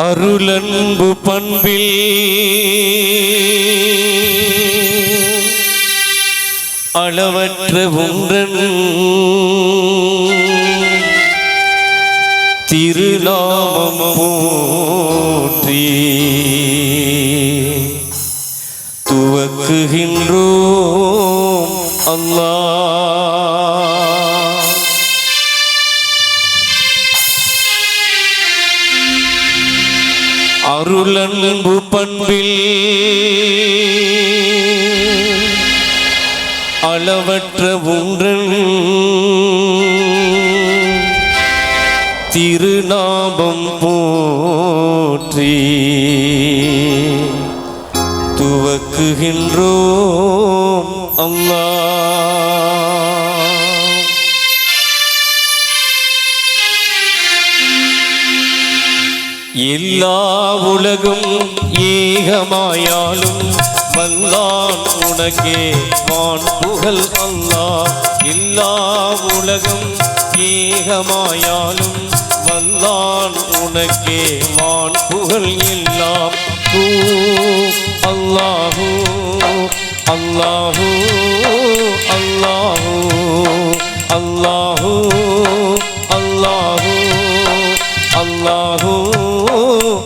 அருளன்பு பண்பில். அளவற்ற ஒன்றன் திருநாமம் போற்றி. துவக்குகின்றோம் அல்லாஹ். அருளன்பு பண்பில் அளவற்ற ஒன்றன் திருநாபம் போற்றி துவக்குகின்றோம் அம்மா. எல்லா உலகும் ஏகமாயாலும் வந்தான் உனக்கே வான் புகழ் அல்லா. எல்லா உலகம் ஏகமாயாலும் வந்தான் உனக்கே வான் புகழ் எல்லாம் அல்லாஹூ அல்லாஹூ.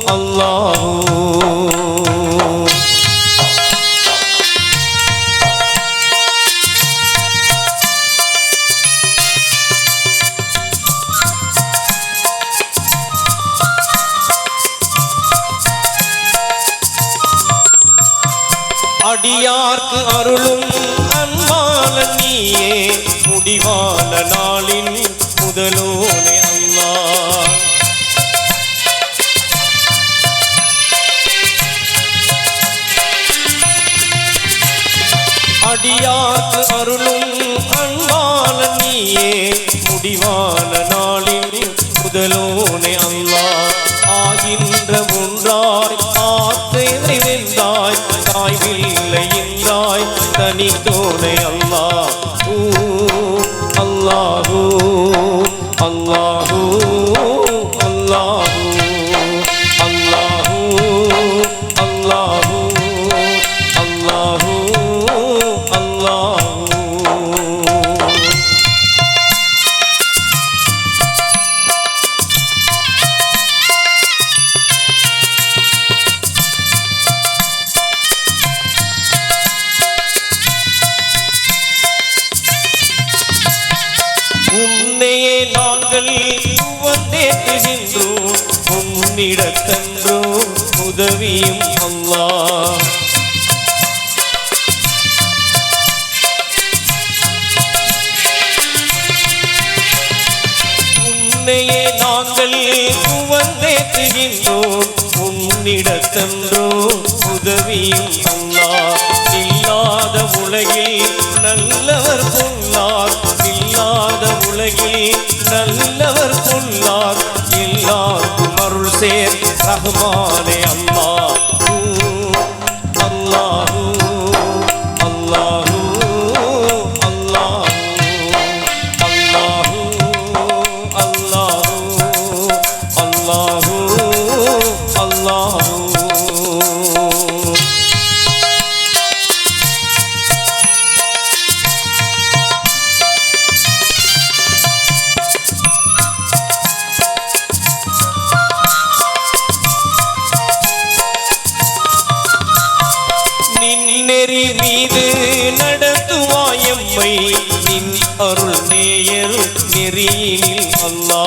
அல்லாஹூ அடியார்க்கு அருளும் அன்பான நீயே முடிவான நாளின் முதலோனே அம்மா அடியாக்கு அருளும் அன்பான நீயே. முடிவான நாளில் முதலோனே அல்லா. ஆகின்ற முன்றாய் ஆற்றை வெந்தாய் தாய்வில்லை என்றாய் தனி தோனை அல்லாஹ் நாங்கள் வந்தேற்றுகின்றோம் உன்னிடத்தன்றோ உதவியும் அல்லாஹ் உன்னையே நாங்கள் வந்தேற்றுகின்றோம் உன்னிடத்தன்றோ உதவியும் அல்லாஹ் இல்லாத உலகில் நல்லவர் பொல்லார் இல்லாத உலகில் நல்லவர் பொல்லார் எல்லாருக்கும் அருள் சேர் ரகுமானே அம்மா. அருள் நேயர் நெறியில் அல்லா.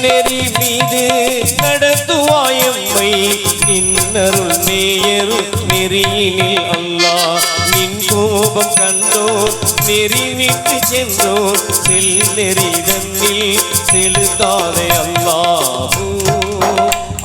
நெறி மீது நடத்துவாயம்மை. நின்னருள் நேயர் நெறியினில் அல்லா. நின் கோபம் கண்டோர் நெறி விட்டு சென்றோர். செல் நெறி தன்னில் செலுத்தாதே அல்லாஹூ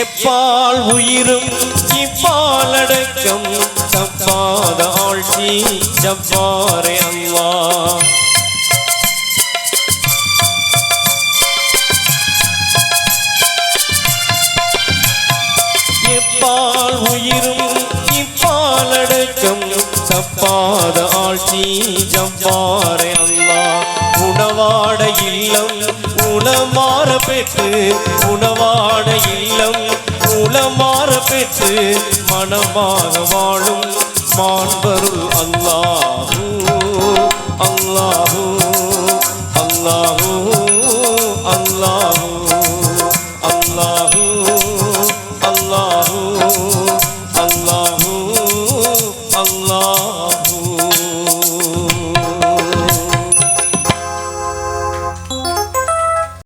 எப்பால் உயிரும் இப்பாலடக்கம் தப்பாத ஆழ்ச்சி ஜப்பாரே அம்மா. எப்பால் உயிரும் இப்பாலடக்கம் தப்பாத ஆழ்ச்சி ஜப்பாரே அம்மா. உணவாட இல்லம் உளமாற பெற்று உணவான இல்லம் உளமாற பெற்று மனமாக வாழும் மாண்பருள் அல்லாஹூ அல்லாஹூ அல்லாஹூ.